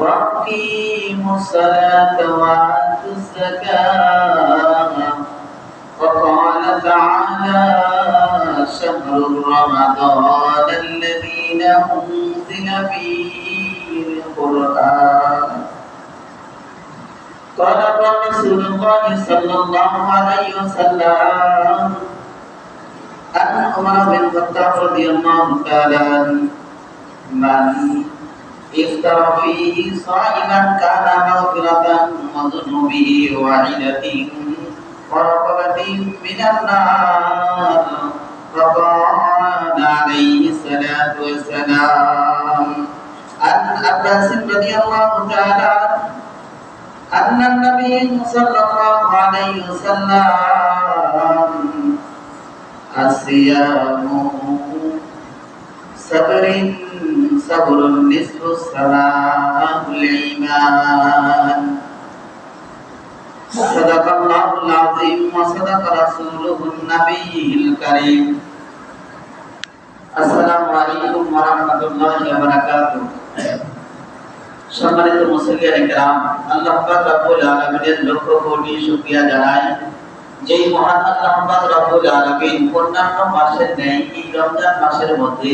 وأقيموا الصلاة وآتوا الزكاة وقال تعالى شهر رمضان الذي أنزل فيه القرآن. قال رسول الله صلى الله عليه وسلم أن عمر بن الخطاب رضي الله تعالى من افطر فيه صائما كان مغفرة وذنوبه واحدة ورقبة من النار فقال عليه الصلاة والسلام عن عباس رضي الله تعالى عنه أن النبي صلى الله عليه وسلم الصيام صبر صبر نصف الصلاة الإيمان صدق الله العظيم وصدق رسوله النبي الكريم السلام عليكم ورحمة الله وبركاته সম্মানিত মুসলিয়ান کرام আল্লাহ পাক রব্বুল আলামিনের লক্ষ কোটি শুকরিয়া জানাই যেই মহান আল্লাহ পাক রব্বুল আলামিন অন্যান্য মাসের ন্যায় এই রমজান মাসের মধ্যে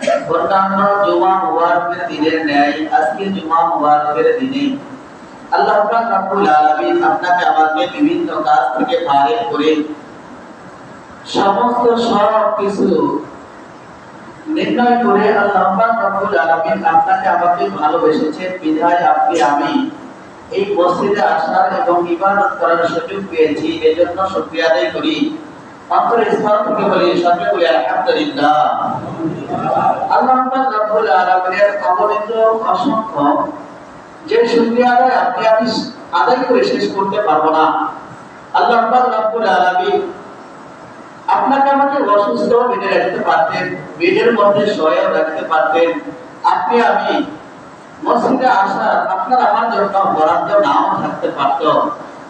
অন্যান্য জুমা মুবারকের দিনের ন্যায়, আজকে জুমা মুবারকের দিনে আল্লাহ রব্বুল আলামিন আপনাকে বিভিন্ন কাজ থেকে করে সমস্ত সব কিছু নির্ণয় করে আল্লাহ রব্বুল আলামিন আপনাকে আমাকে বিধায় আপনি আমি এই মসজিদে আসার এবং ইবাদত করার সুযোগ পেয়েছি। এজন্য শুকরিয়া আদায় করি। স্তর থেকে বলি আলহামদুলিল্লাহ। আল্লাহ রব্বুল আলামিনের অসংখ্য যে আপনি আমি আদায় করে শেষ করতে পারব না। আল্লাহ রব্বুল আলামিন আপনাকে আমাকে অসুস্থ রাখতে পারতেন মধ্যে শয়েও রাখতে পারতেন। আপনি আমি মসজিদে আসা আপনার আমার জন্য বরাদ্দ নাও থাকতে পারত।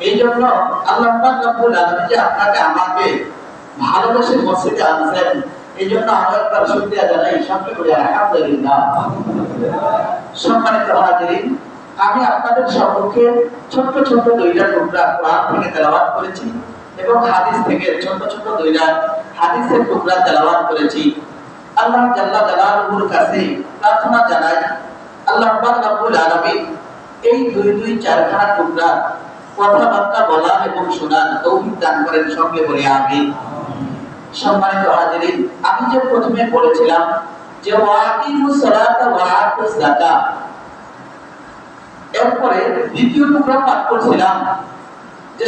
এই জন্য আল্লাহ রব্বুল আলামিন যে আপনাকে আমাকে ভালোবেসে মসজিদে আনছেন এই জন্য আমরা তার শুকরিয়া জানাই। সঙ্গে করে আলহামদুলিল্লাহ। সম্মানিত হাজিরিন, আমি আপনাদের সম্মুখে ছোট্ট ছোট্ট দুইটা টুকরা কোরআন থেকে তেলাওয়াত করেছি এবং হাদিস থেকে ছোট ছোট দুইটা হাদিসের টুকরা তেলাওয়াত করেছি। আল্লাহ জাল্লা জালালুহুর কাছে প্রার্থনা জানাই, আল্লাহ রব্বুল আলামিন এই দুই দুই চারখানা টুকরা কথাবার্তা বলা এবং শোনার তৌফিক দান করেন। সঙ্গে বলে, আমিন। সম্মানিত হাজিরিন, আমি যে প্রথমে বলেছিলাম যে ওয়াকিমুস সালাতা ওয়া আতুস যাকাত, এরপরে দ্বিতীয় টুকরা পাঠ যে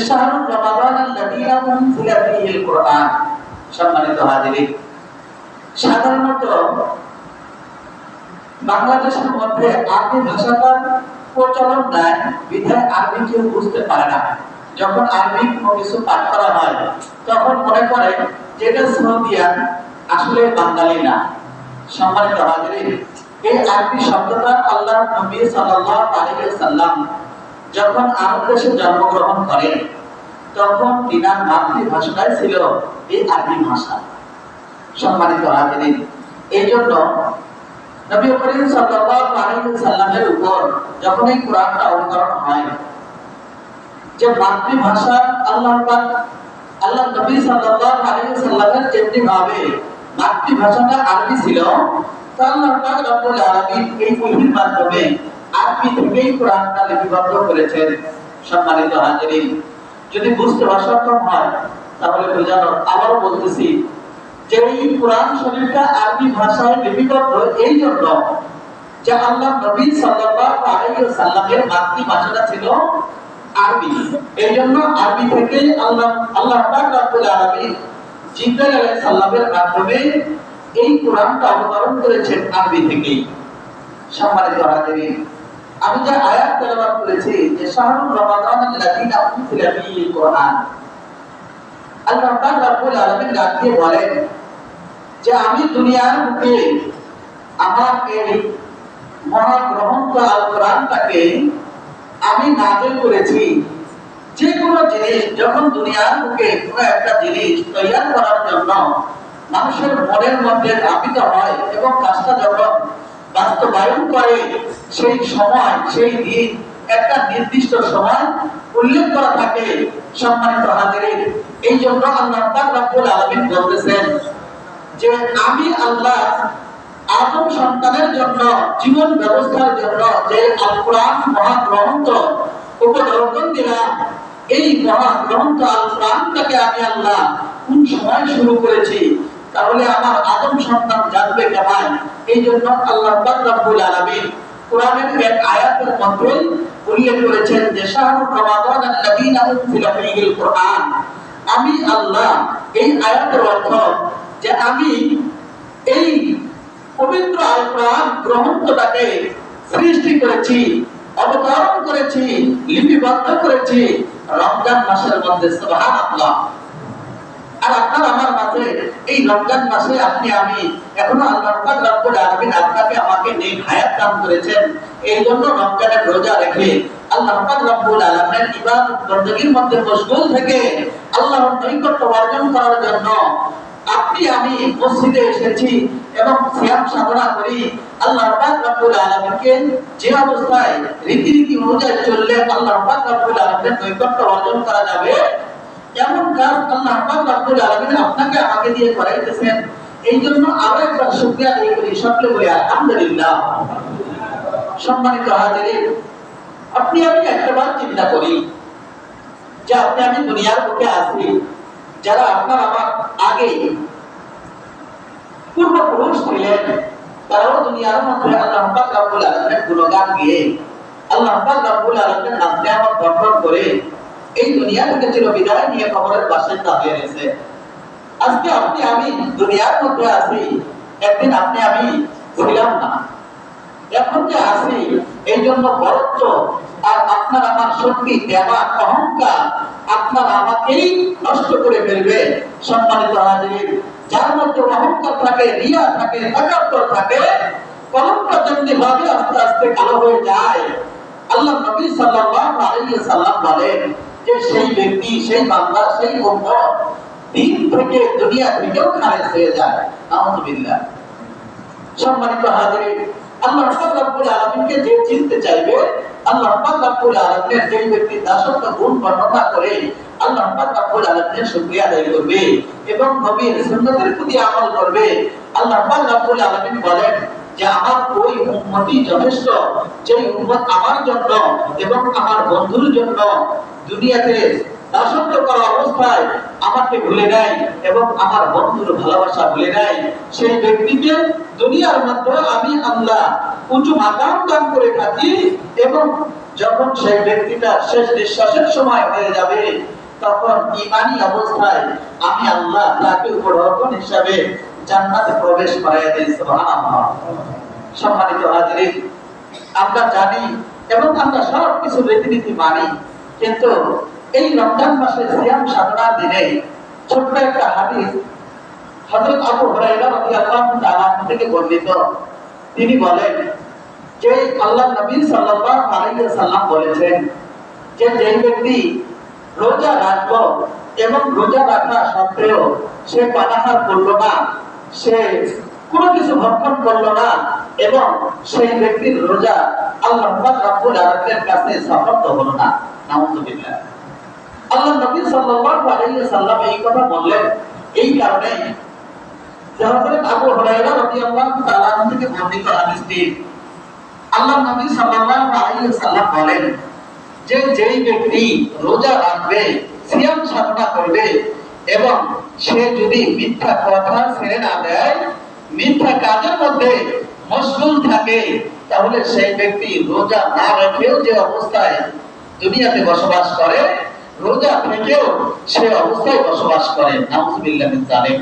রমাদান কুরআন সম্মানিত হাজিরিন, সাধারণত বাংলাদেশের মধ্যে আরবি ভাষাটার প্রচলন নাই, বিধায় আরবি কেউ বুঝতে পারে না। যখন আরবি কোনো কিছু পাঠ করা হয়, তখন মনে করে যে এটা সৌদিয়ান আসলে বাঙালি না। সম্মানিত হাজিরিন, এই আরবি শব্দটা আল্লাহর নবী সাল্লাল্লাহু আলাইহি সাল্লাম যখন আরব দেশে জন্মগ্রহণ করেন, তখন তিনার মাতৃভাষাটাই ছিল এই আরবি ভাষা। সম্মানিত হাজিরিন এই জন্য নবী করিম সাল্লাল্লাহু আলাইহি সাল্লামের উপর যখন এই কোরআনটা অবতরণ হয় যে মাতৃভাষা আল্লাহ আল্লাহ নবী সাল্লাল্লাহু আলাইহি সাল্লামের যেমনি ভাবে মাতৃভাষাটা আরবি ছিল। তা আল্লাহ পাক রব্বুল আলামিন এই মাধ্যমে আরবি থেকেই কোরআনটা লিপিবদ্ধ করেছেন। সম্মানিত যদি বুঝতে অসক্ষম হয়, তাহলে বোঝানো আবারও বলতেছি যে এই কোরআন শরীফটা আরবি ভাষায় লিপিবদ্ধ এই জন্য যে আল্লাহ নবী সাল্লাল্লাহু আলাইহি সাল্লামের মাতৃভাষাটা ছিল আরবি। জন্য আরবি থেকে আল্লাহ আল্লাহ আলামিন জিবরাইল আলাইহিস সালামের মাধ্যমে এই কোরআনটা অবতরণ করেছেন আরবি থেকেই। সম্মানিত আমি যে আয়াত তেলাওয়াত করেছি, যে শাহরুর রমাদান উনজিলা ফীহিল কোরআন। আল্লাহ পাক আলামিন বলেন যে আমি দুনিয়ার বুকে আমার এই মহাগ্রন্থ আল কোরআনটাকে আমি নাজিল করেছি। যে কোনো জিনিস যখন দুনিয়ার বুকে কোনো একটা জিনিস তৈরি করার জন্য মানুষের মনের মধ্যে ধাপিত হয় এবং কাজটা যখন বাস্তবায়ন করে, সেই সময়, সেই দিন একটা নির্দিষ্ট সময় উল্লেখ করা থাকে সম্মানিত হাজিরিন। এই জন্য আল্লাহ রব্বুল আলামিন বলতেছেন যে, আমি আল্লাহ আদম সন্তানের জন্য, জীবন ব্যবস্থার জন্য যে আল কোরআন মহাগ্রন্থ উপদর্শন দিলাম এই মহাগ্রন্থ আল কোরআনটাকে আমি আল্লাহ কোন সময় শুরু করেছি? তাহলে আমার আদম সন্তান জানবে কেমন? এই জন্য আল্লাহ রব্বুল আলামিন কোরআনের এক আয়াতের মধ্যে উল্লেখ করেছেন যে শাহরুর রমাদান আল্লাযীনা উনজিলা ফীহিল কোরআন। আমি আল্লাহ এই আয়াতের অর্থ যে, আমি এই পবিত্র আল গ্রন্থটাকে সৃষ্টি করেছি, অবতরণ করেছি, লিপিবদ্ধ করেছি রমজান মাসের মধ্যে আর আপনার, আমার মাঝে এই রমজান মাসে আপনি, আমি এখনও আল্লাহ রব্বুল আলামিন আপনাকে, আমাকে হায়াত দান করেছেন। এই জন্য রমজানের রোজা রেখে আল্লাহ পাক রব্বুল আলামিন ইবাদত বন্দেগীর মধ্যে মশগুল থেকে আল্লাহর নৈকট্য অর্জন করার জন্য আপনি, আমি মসজিদে এসেছি এবং সিয়াম সাধনা করি। আল্লাহ পাক রব্বুল আলামিনকে যে অবস্থায় রীতিনীতি অনুযায়ী চললে আল্লাহ পাক রব্বুল আলামিনের নৈকট্য অর্জন করা যাবে। এমন কাজ আল্লাহ পাক রব্বুল আলামিন আপনাকে আমাকে দিয়ে করাইতেছেন। এই জন্য আরও একবার শুকরিয়া আদায় করি সকলে বলি, আলহামদুলিল্লাহ। সম্মানিত হাজিরিন, আপনি আমি একটাবার চিন্তা করি যে আপনি আমি দুনিয়ার বুকে আছি যারা আপনার আমার আগে পূর্বপুরুষ ছিলেন তারাও দুনিয়ার মধ্যে আল্লাহ পাক রব্বুল গুণগান গিয়ে আল্লাহ পাক রব্বুল করে এই দুনিয়া থেকে নিয়ে কবরের বাসিন্দা হয়ে গেছে আজকে আপনি, আমি দুনিয়ার মধ্যে আছি, একদিন আপনি, আমি ছিলাম না। এখন যে আছি এই জন্য বরত্ব আর আপনার আমার শক্তি দেওয়া অহংকার আপনার আমাকেই নষ্ট করে ফেলবে। সম্মানিত হাজির যার মধ্যে অহংকার থাকে, রিয়া থাকে তাকাত্তর থাকে কলমটা যেমনি ভাবে আস্তে আস্তে কালো হয়ে যায়। আল্লাহ নবী সাল্লাল্লাহু আলাইহি সাল্লাম বলেন যে সেই ব্যক্তি, সেই বান্দা, সেই উম্মত দিন থেকে, দুনিয়া থেকেও খারেজ হয়ে যায়। আলহামদুলিল্লাহ সম্মানিত হাজির এবং আমল করবে। বলেন যে, আমার ওই যথেষ্ট যে উম্মত আমার জন্য এবং আমার বন্ধুর জন্য দুনিয়াতে দাসত্ব করা অবস্থায় আমাকে ভুলে নেয় এবং আমার বন্ধুর ভালোবাসা ভুলে নেয় সেই ব্যক্তিকে দুনিয়ার মধ্যে আমি আল্লাহ উঁচু মাকাম দান করে থাকি এবং যখন সেই ব্যক্তিটা শেষ নিঃশ্বাসের সময় হয়ে যাবে, তখন ইমানি অবস্থায় আমি আল্লাহ তাকে উপঢৌকন হিসাবে জান্নাতে প্রবেশ করাই দিই সম্মানিত হাজিরিন, আমরা জানি এবং আমরা সব কিছু রীতিনীতি মানি, কিন্তু এই রমজান মাসে সিয়াম সাধনার দিনে ছোট্ট একটা হাদিস হযরত আবু তাআলা থেকে বর্ণিত। তিনি বলেন, যে আল্লাহ নবী সাল্লাল্লাহু আলাইহি সাল্লাম বলেছেন যে ব্যক্তি রোজা রাখল এবং রোজা রাখা সত্ত্বেও সে পানাহার করল না, সে কোনো কিছু ভক্ষণ করল না এবং সেই ব্যক্তির রোজা আল্লাহ রব্বুল আলামিনের কাছে সমর্থ হলো না। নাউযুবিল্লাহ আল্লাহ নবী সাল্লাল্লাহু আলাইহি সাল্লাম এই কথা বললেন। এই কারণে হযরত আবু হুরায়রা রাদিয়াল্লাহু তাআলা থেকে বর্ণিত আল্লাহ নবী সাল্লাল্লাহু আলাইহি সাল্লাম বলেন, যে যেই ব্যক্তি রোজা রাখবে, সিয়াম সাধনা করবে এবং সে যদি মিথ্যা কথা ছেড়ে না দেয়, মিথ্যা কাজের মধ্যে মশগুল থাকে, তাহলে সেই ব্যক্তি রোজা না রেখেও যে অবস্থায় দুনিয়াতে বসবাস করে রোজা থেকেও সে অবস্থায় বসবাস করে নাউজুবিল্লাহ জালিম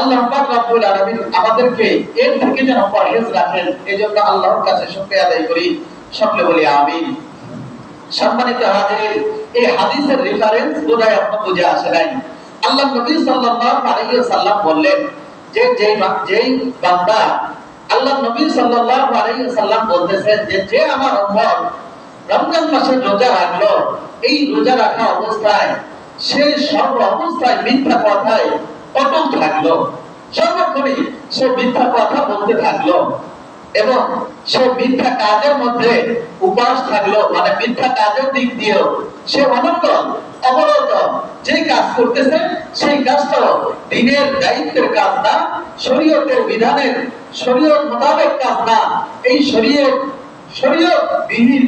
আল্লাহ পাক রব্বুল আলামিন আমাদেরকে এর থেকে যেন পরহেজ রাখেন। এজন্য আল্লাহর কাছে শুকরিয়া আদায় করি। সকলে বলি আমিন। সম্মানিত হাজির, এই হাদিসের রেফারেন্স বোধহয় বুঝে আসে নাই। আল্লাহ নবী সাল্লাল্লাহু আলাইহি বললেন যে, যেই যেই বান্দা আল্লাহ নবী সাল্লাল্লাহু আলাইহি বলতেছেন যে যে আমার উম্মত রমজান মাসে রোজা রাখল, এই রোজা রাখা অবস্থায় সে সর্ব অবস্থায় মিথ্যা কথায় অটল থাকল। সর্বক্ষণই সে মিথ্যা কথা বলতে থাকল এবং সে মিথ্যা কাজের মধ্যে উপাস থাকল মানে মিথ্যা কাজের দিক দিয়েও সে অনর্গল অবরত যে কাজ করতেছে, সেই কাজটা দিনের দায়িত্বের কাজ না, শরীয়তের বিধানের, শরীয়ত মোতাবেক কাজ না। এই শরীয়ত শরীয়ত বিহীন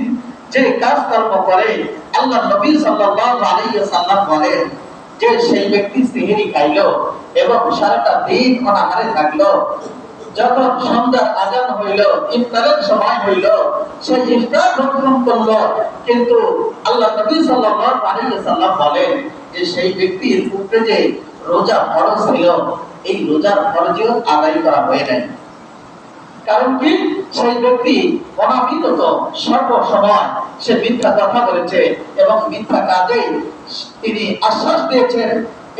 যে কাজ কর্ম করে আল্লাহ নবী সাল্লাল্লাহু আলাইহি সাল্লাম বলেন, যে সেই ব্যক্তি সিহিরি খাইলো এবং সারাটা দিন অনাহারে থাকল। যখন সন্ধ্যার আজান হইল, ইফতারের সময় হইল, সে ইফতার ভক্ষণ করল। কিন্তু আল্লাহ নবী সাল্লাল্লাহু আলাইহি সাল্লাম বলেন যে সেই ব্যক্তির উপরে যে রোজা ফরজ ছিল, এই রোজার ফরজও আদায় করা হয়ে নাই কারণ কি? সেই ব্যক্তি অনাবিরত সর্বসময় সে মিথ্যা কথা বলেছে এবং মিথ্যা কাজে তিনি আশ্বাস দিয়েছেন,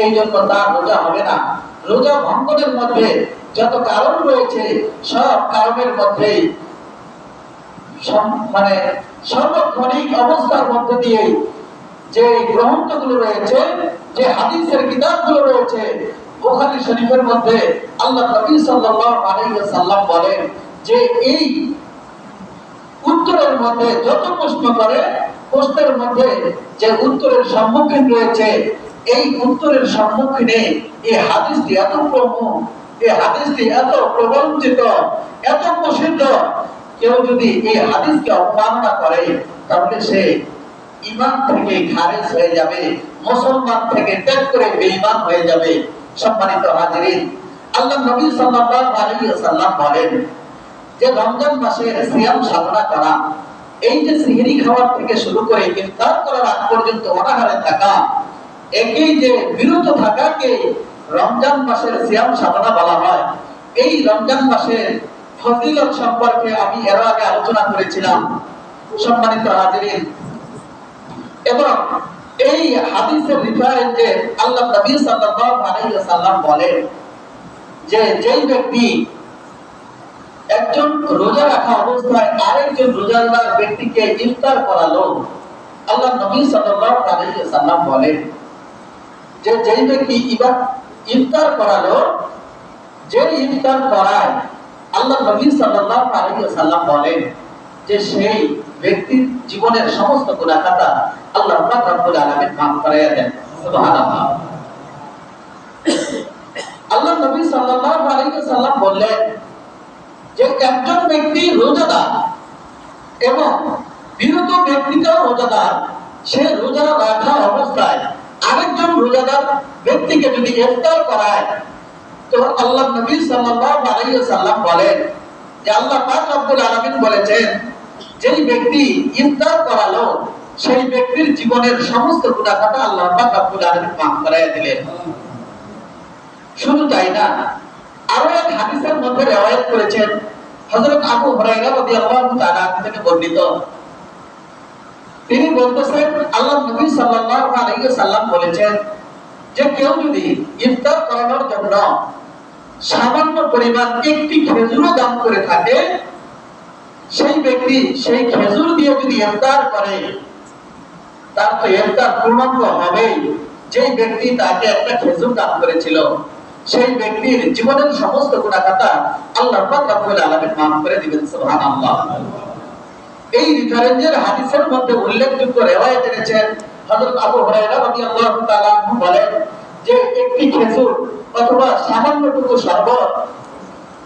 এই জন্য তার রোজা হবে না। রোজা ভঙ্গনের মধ্যে যত কারণ রয়েছে, সব কারণের মধ্যে মানে সর্বক্ষণিক অবস্থার মধ্যে দিয়ে যে গ্রন্থগুলো রয়েছে, যে হাদিসের কিতাবগুলো রয়েছে বুখারী শরীফের মধ্যে আল্লাহ নবী সাল্লাল্লাহু আলাইহি ওয়াসাল্লাম বলেন যে এই উত্তরের মধ্যে যত প্রশ্ন করে, প্রশ্নের মধ্যে যে উত্তরের সম্মুখীন রয়েছে, এই উত্তরের সম্মুখীনে এই হাদিসটি এত প্রমুখ, এই হাদিসটি এত প্রবঞ্চিত, এত প্রসিদ্ধ। কেউ যদি এই হাদিসকে অবমাননা করে, তাহলে সে ইমান থেকে খারেজ হয়ে যাবে, মুসলমান থেকে ত্যাগ করে বেঈমান হয়ে যাবে। সম্মানিত আল্লাহ নবী সাল্লাল্লাহু আলাইহি ওয়াসাল্লাম বলেন যে রমজান মাসের সিয়াম সাধনা করা, এই যে সিহরি খাওয়ার থেকে শুরু করে ইফতার করার আগ পর্যন্ত অনাহারে থাকা, একই যে বিরত থাকাকে রমজান মাসের সিয়াম সাধনা বলা হয়। এই রমজান মাসের ফজিলত সম্পর্কে আমি এর আগে আলোচনা করেছিলাম। সম্মানিত হাজিরিন, এবং এই হাদিসের যে আল্লাহ নবী সাল্লাল্লাহু আলাইহি ওয়াসাল্লাম বলেন যে যেই ব্যক্তি একজন রোজা রাখা অবস্থায় আরেকজন রোজাদার ব্যক্তিকে ইফতার করালো আল্লাহ নবী সাল্লাল্লাহু আলাইহি ওয়াসাল্লাম বলেন, যে যেই ব্যক্তি ইফতার করালো যে ইফতার করায়, আল্লাহ নবী সাল্লাল্লাহু আলাইহি ওয়াসাল্লাম বলেন যে সেই ব্যক্তির জীবনের সমস্ত গুনাহ খাতা আল্লাহ পাক রব্বুল আলামিন মাফ করাইয়া দেন। সুবহানাল্লাহ। আল্লাহ নবী সাল্লাল্লাহু আলাইহি ওয়াসাল্লাম বললেন যে একজন ব্যক্তি রোজাদার এবং বিরত ব্যক্তিটাও রোজাদার, সে রোজা রাখা অবস্থায় আরেকজন রোজাদার ব্যক্তিকে যদি ইফতার করায়, তো আল্লাহ নবী সাল্লাল্লাহু আলাইহি ওয়াসাল্লাম বলেন যে আল্লাহ পাক রব্বুল আলামিন বলেছেন, যেই ব্যক্তি ইফতার করালো, সেই ব্যক্তির জীবনের সমস্ত গুনাহ খাতা আল্লাহ পাক রব্বুল আলামিন মাফ করাইয়া দিলেন। শুধু তাই না আরও এক হাদিসের মধ্যে রেওয়ায়াত করেছেন হযরত আবু হুরায়রা রাদিয়াল্লাহু তাআলা থেকে বর্ণিত। তিনি বলতেছেন, আল্লাহ নবী সাল্লাল্লাহু আলাইহি বলেছেন যে কেউ যদি ইফতার করানোর জন্য সামান্য পরিমাণ একটি খেজুরও দান করে থাকে, সেই ব্যক্তি সেই খেজুর দিয়ে যদি ইফতার করে, তার তো ইফতার পূর্ণাঙ্গ হবেই। যেই ব্যক্তি তাকে একটা খেজুর দান করেছিল সেই ব্যক্তির জীবনের সমস্ত গুনাহ খাতা আল্লাহ আলামিন মাফ করে দিবেন, সুবহানাল্লাহ। এই রিফারেন্সের হাদিসের মধ্যে উল্লেখযোগ্য রেওয়ায়াত এনেছেন আবু তাআলা বলেন যে একটি খেজুর অথবা শরবত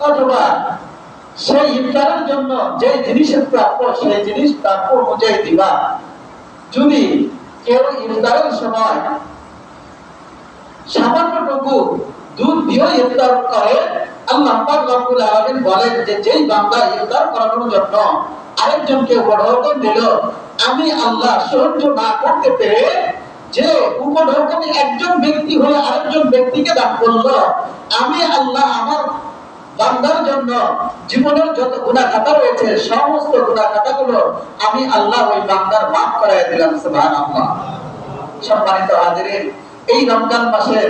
অথবা সেই ইফতারের জন্য যে জিনিসের প্রাপ্য, সেই জিনিস প্রাপ্য অনুযায়ী দিবা। যদি কেউ ইফতারের সময় সামান্যটুকু দুধ ইফতার করে। আল্লাহ পাক রব্বুল আলামিন বলেন যে, যেই বান্দা ইফতার জন্য আরেকজনকে বড় দিল, আমি আল্লাহ সহ্য না করতে পেরে যে উপঢৌকনে একজন ব্যক্তি হয়ে আরেকজন ব্যক্তিকে দান আমি আল্লাহ আমার বান্দার জন্য জীবনের যত গুণা খাতা রয়েছে, সমস্ত গুণা খাতাগুলো আমি আল্লাহ ওই বান্দার মাফ করাই দিলাম সম্মানিত এই রমজান মাসের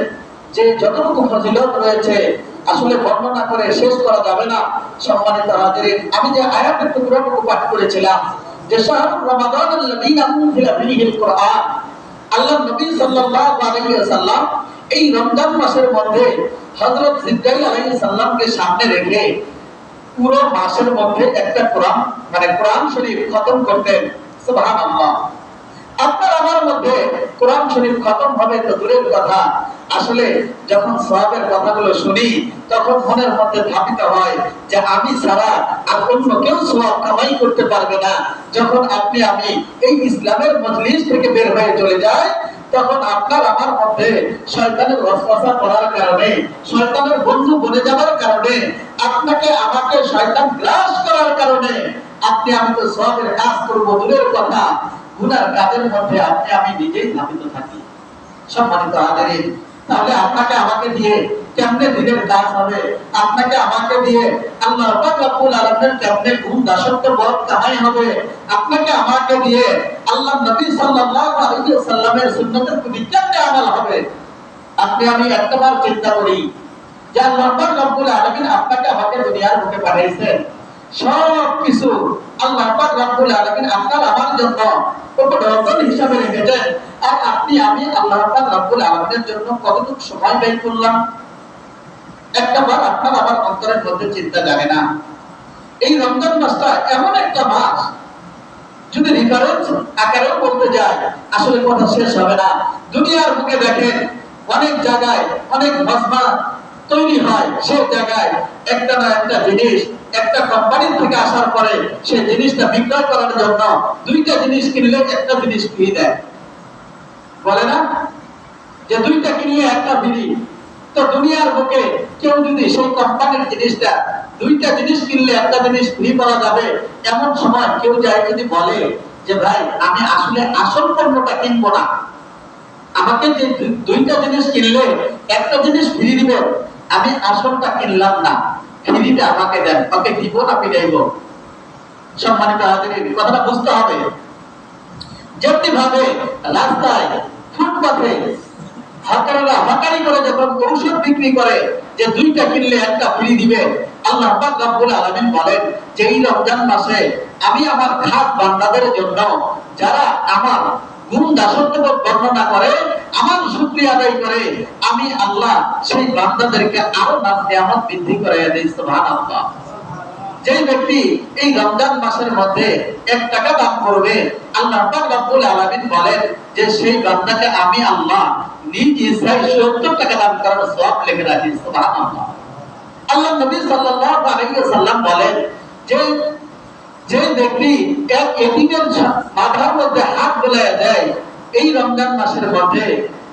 যে যতটুকু ফজিলত রয়েছে, আসলে বর্ণনা করে শেষ করা যাবে না। সম্মানিত হাজিরিন, আমি যে আয়াতের টুকরোটুকু পাঠ করেছিলাম, যে শাহরুর রমাদান কুরআন, আল্লাহ নবী সাল্লাল্লাহু আলাইহি ওয়াসাল্লাম এই রমজান মাসের মধ্যে হযরত জিবরাইল আলাইহিস সালামকে সামনে রেখে পুরো মাসের মধ্যে একটা কোরআন মানে কোরআন শরীফ খতম করতেন। সুবহানাল্লাহ। মধ্যে কোরআন শরীফ খতম হবে তো দূরের কথা। আসলে যখন কথাগুলো শুনি, তখন মনের মধ্যে ধাপিত হয় যে আমি ছাড়া আর অন্য কেউ কামাই করতে পারবে না। যখন আপনি, আমি এই ইসলামের থেকে বের হয়ে চলে তখন আপনার আমার মধ্যে শয়তানের পড়ার কারণে, শয়তানের বন্ধু বনে কারণে, আপনাকে, আমাকে শয়তান গ্রাস করার কারণে, আপনি, আমি তো সবের কাজ করব দূরের কথা। গুনার কাজের মধ্যে আপনি, আমি নিজেই ধাবিত থাকি। সম্মানিত আদরিন তাহলে আপনাকে আমাকে দিয়ে কেমনে দিনের কাজ হবে? আপনাকে আমাকে দিয়ে আল্লাহ রব্বুল আলামিন কেমনে গুণ দাসত্ব বধ কামাই হবে? আপনাকে আমাকে দিয়ে আল্লাহ নবী সাল্লাল্লাহু আলাইহি ওয়াসাল্লামের সুন্নতের কেমনে আমল হবে? আপনি, আমি একবার চিন্তা করি যে আল্লাহ রব্বুল আলামিন আপনাকে আমাকে দুনিয়ার বুকে পাঠাইছেন। আল্লাহ পাক রব্বুল আলামিন আপনার আমার জন্য উপঢৌকন হিসাবে রেখেছেন। আর আপনি, আমি আল্লাহ পাক রব্বুল আলামিনের জন্য কতটুকু সময় ব্যয় করলাম? একটা বার আপনার আমার অন্তরের মধ্যে চিন্তা জাগে না। এই রমজান মাসটা এমন একটা মাস, যদি রিফারেন্স আকারেও বলতে যায় আসলে কথা শেষ হবে না। দুনিয়ার বুকে দেখেন, অনেক জায়গায় অনেক মজমা তৈরি হয়, সেই জায়গায় একটা না একটা জিনিস, একটা কোম্পানি থেকে আসার পরে সেই জিনিসটা বিক্রয় করার জন্য দুইটা জিনিস কিনলে একটা জিনিস ফ্রি দেয়। বলে না? যে দুইটা কিনলে একটা ফ্রি। তো দুনিয়ার বুকে কেউ যদি সেই কোম্পানির জিনিসটা, দুইটা জিনিস কিনলে একটা জিনিস ফ্রি পাওয়া যাবে, এমন সময় কেউ যায় যদি বলে যে, ভাই, আমি আসলে আসল পণ্যটা কিনবো না। আমাকে যে দুইটা জিনিস কিনলে একটা জিনিস ফ্রি দিবে আমি আসলটা কিনলাম না। ফ্রিটা আমাকে দেন, ওকে দিব না পিটাইব সম্মানিত হাজির কথাটা বুঝতে হবে। যেমনি ভাবে রাস্তায় ফুটপাথে করে যখন ঔষধ বিক্রি করে যে দুইটা কিনলে একটা ফ্রি দিবে, আল্লাহ রব্বুল আলামিন বলেন যে এই রমজান মাসে আমি আমার খাস বান্দাদের জন্য, যারা আমার গুণ দাসত্ব বর্ণনা করে, আমার শুকরিয়া আদায় করে, আমি আল্লাহ সেই বান্দাদেরকে আরও নাম নিয়ামত বৃদ্ধি করে দেই, সুবহানাল্লাহ। যে ব্যক্তি এই রমজান মাসের মধ্যে এক টাকা দান করবে, আল্লাহ রব্বুল আলামিন বলেন যে সেই বান্দাকে আমি আল্লাহ নিজ ইচ্ছায় 70 টাকা দান করার সওয়াব লিখে রাখি, সুবহানাল্লাহ। আল্লাহ নবী সাল্লাল্লাহু আলাইহি ওয়াসাল্লাম বলেন যে যে ব্যক্তি এক এতিমের ছা- মাথার মধ্যে হাত বোলায় দেয়, এই রমজান মাসের মধ্যে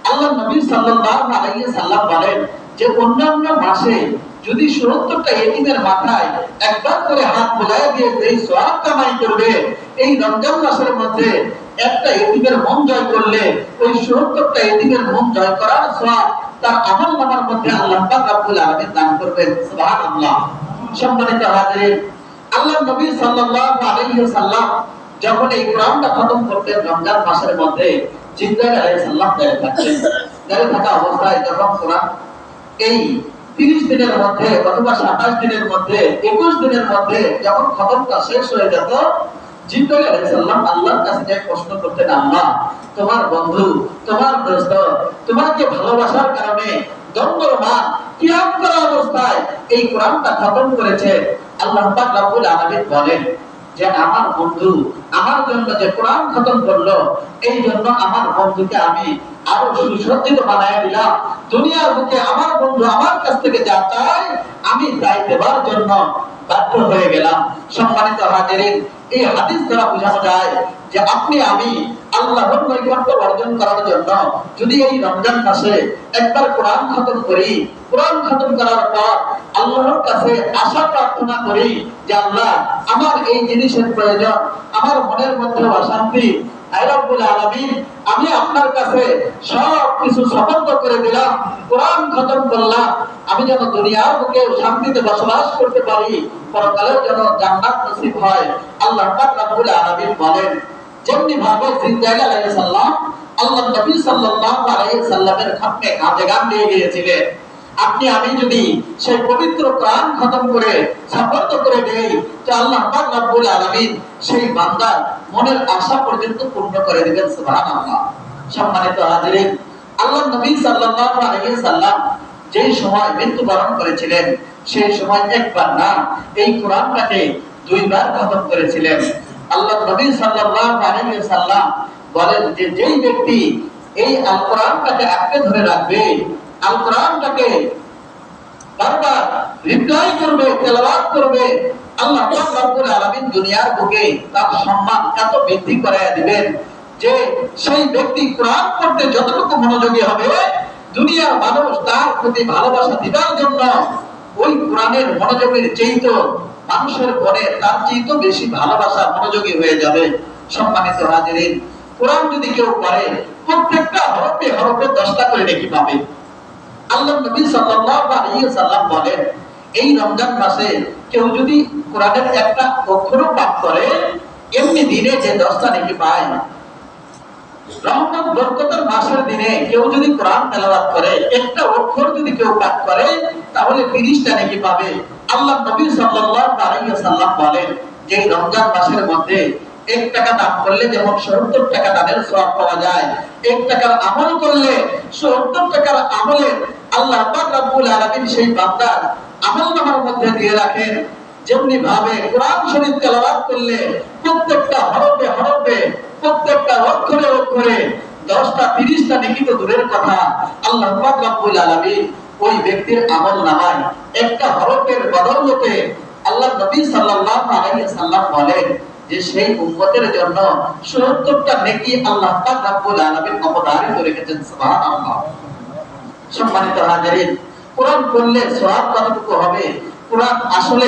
আল্লাহ নবী সাল্লাল্লাহু আলাইহি সাল্লাম বলেন যে অন্যান্য মাসে যদি 70টা এতিমের মাথায় একবার করে হাত বোলায় দিয়ে যেই সওয়াব কামাই করবে, এই রমজান মাসের মধ্যে একটা এতিমের মন জয় করলে ওই 70টা এতিমের মন জয় করার সওয়াব তার আমল নামার মধ্যে আল্লাহ পাক রব্বুল আলামিন দান করবেন। সুবহানাল্লাহ। সম্মানিত হাজিরিন আল্লাহ নবী সাল্লাল্লাহু আলাইহি ওয়াসাল্লাম যখন এই কোরআনটা খতম করতেন রমজান মাসের মধ্যে, জিবরাইল আলাইহিস সালাম দাঁড়িয়ে থাকতেন। দাঁড়িয়ে থাকা অবস্থায় যখন কোরআন এই 30 দিনের মধ্যে অথবা 27 দিনের মধ্যে 21 দিনের মধ্যে যখন খতমটা শেষ হয়ে যেত, জিবরাইল আলাইহিস সালাম আল্লাহর কাছে গিয়ে প্রশ্ন করতেন আল্লাহ তোমার বন্ধু, তোমার দোস্ত, তোমাকে ভালোবাসার কারণে দণ্ডমান কিয়াম করা অবস্থায় এই কোরআনটা খতম করেছে। এই সম্মানিত হাদিস দ্বারা বোঝানো যায় যে আপনি, আমি আল্লাহর নৈকট্য অর্জন করার জন্য যদি এই রমজান মাসে একবার কোরআন খতম করি, কোরআন খতম করার পর আল্লাহর কাছে আশা প্রার্থনা করি যে আল্লাহ, আমার এই জিনিসের প্রয়োজন, আমার মনের মধ্যে অশান্তি আমি আপনার কাছে সব কিছু সমর্থ করে দিলাম, কোরআন খতম করলাম, আমি যেন দুনিয়ার বুকে শান্তিতে বসবাস করতে পারি, পরকালেও যেন জান্নাত নসিব হয়। আল্লাহ রব্বুল আলামিন বলেন, যেমনি ভাবে জিন্দাইল আলাইহিস সালাম, আল্লাহ নবী সাল্লাল্লাহু আলাইহি সাল্লামের খাতমে কাঁধে গান দিয়ে গিয়েছিলেন। আপনি, আমি যদি সেই পবিত্র প্রাণ খতম করে সাফল্য করে দেই, তো আল্লাহ পাক রব্বুল আলামিন সেই বান্দার মনের আশা পর্যন্ত পূর্ণ করে দিবেন, সুবহানাল্লাহ। সম্মানিত হাজিরিন, আল্লাহ নবী সাল্লাল্লাহু আলাইহি সাল্লাম যেই সময় মৃত্যুবরণ করেছিলেন, সেই সময় একবার না, এই কোরআনটাকে দুইবার খতম করেছিলেন। আল্লাহ নবী সাল্লাল্লাহু আলাইহি সাল্লাম বলেন যে যেই ব্যক্তি এই আল কোরআনটাকে আঁকড়ে ধরে রাখবে আল কোরআনটাকে বারবার রিপ্লাই করবে, তেলাওয়াত করবে। আল্লাহ রব্বুল আলামিন দুনিয়ার বুকে তার সম্মান এত বৃদ্ধি দিবেন যে সেই ব্যক্তি কোরআন পড়তে যতটুকু মনোযোগী হবে, দুনিয়ার মানুষ তার প্রতি ভালোবাসা দিবার জন্য ওই কোরআনের মনোযোগের চেয়েতো মানুষের মনে তার চেয়েতো বেশি ভালোবাসা মনোযোগী হয়ে যাবে। সম্মানিত হাজিরিন, কোরআন যদি কেউ পড়ে, প্রত্যেকটা হরফে হরফে দশটা করে নেকি পাবে। আল্লাহ নবী সাল্লাল্লাহু আলাইহি সাল্লাম বলেন, এই রমজান মাসে কেউ যদি কোরআনের একটা অক্ষরও পাঠ করে, এমনি দিনে যে দশটা নাকি পায় বরকতের মাসের দিনে কেউ যদি কোরআন তেলাওয়াত করে, একটা অক্ষর যদি কেউ পাঠ করে, তাহলে 30টা নাকি পাবে। আল্লাহ নবী সাল্লাল্লাহু আলাইহি সাল্লাম বলেন যে রমজান মাসের মধ্যে এক টাকা দান করলে যেমন সত্তর টাকা দানের সওয়াব পাওয়া যায়, এক টাকার আমল করলে সত্তর টাকার আমলের আল্লাহ পাক আলামিন সেই বান্দার আমল নামার মধ্যে দিয়ে রাখেন। যেমনি ভাবে কোরআন শরীফ তেলাওয়াত করলে প্রত্যেকটা হরফে হরফে, প্রত্যেকটা অক্ষরে অক্ষরে দশটা, তিরিশটা নাকি দূরের কথা আল্লাহ পাক আলামিন ওই ব্যক্তির আমল নামায় একটা হরফের বদৌলতে আল্লাহ নবী সাল্লাল্লাহু আলাইহি সাল্লাম বলেন যে সেই উম্মতের জন্য ৭০টা নেকি আল্লাহ পাক রব্বুল আলামিন অবধারিত রেখেছেন। সুবহানাল্লাহ। সম্মানিত হাজিরিন, কোরআন পড়লে সওয়াব কতটুকু হবে? কোরআন আসলে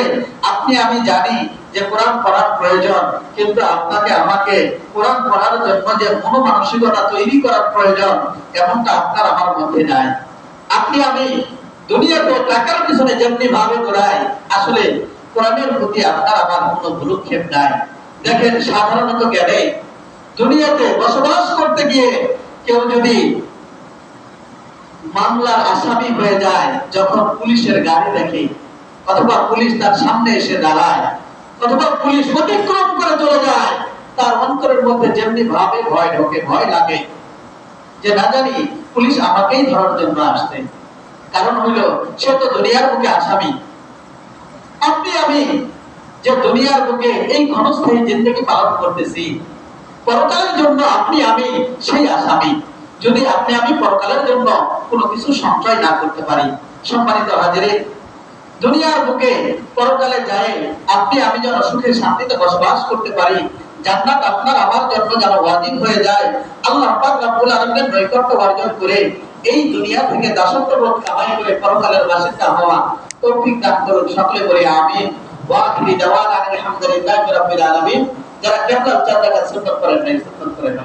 আপনি, আমি জানি যে কোরআন পড়ার প্রয়োজন, কিন্তু আপনাকে, আমাকে কোরআন পড়ার জন্য যে মনোমানসিকতা তৈরি করার প্রয়োজন, এমনটা আপনার আমার মধ্যে নাই। আপনি, আমি দুনিয়াতে টাকার পিছনে যেমনি ভাবে দৌড়াই, আসলে কোরআনের প্রতি আপনার আমার কোনো ভুলক্ষেপ নাই। দেখেন, সাধারণত জ্ঞানে দুনিয়াতে বসবাস করতে গিয়ে কেউ যদি মামলার আসামি হয়ে যায় যখন পুলিশের গাড়ি দেখে, অথবা পুলিশ তার সামনে এসে দাঁড়ায়, অথবা পুলিশ অতিক্রম করে চলে যায়, তার অন্তরের মধ্যে যেমনি ভাবে ভয় ঢোকে, ভয় লাগে। যে না জানি, পুলিশ আমাকেই ধরার জন্য আসছে। কারণ হইল, সে তো দুনিয়ার বুকে আসামি। আপনি, আমি যে দুনিয়ার বুকে এই ক্ষণস্থায়ী জিন্দগি পালন করতেছি, পরকালের জন্য আপনি, আমি সেই আসামি। যদি আপনি আমি পরকালের জন্য কোনো কিছু সঞ্চয় না করতে পারি, সম্মানিত হাজিরে, দুনিয়ার বুকে পরকালে যায়, আপনি আমি যেন সুখে শান্তিতে বসবাস করতে পারি, জান্নাত আপনার আমার জন্য যেন ওয়াজিব হয়ে যায়, আল্লাহ পাক রব্বুল আলামিনের নৈকট্য অর্জন করে এই দুনিয়া থেকে দাসত্ব বোধ কামাই করে পরকালের বাসিন্দা হওয়া তৌফিক দান করুন সকলে বলে আমিন। ওয়া আখিরি দাওয়ানা আলহামদুলিল্লাহি রাব্বিল আলামিন। যারা কেবলা উচ্চারণ সুন্নাত করেন নাই সুন্নাত করেন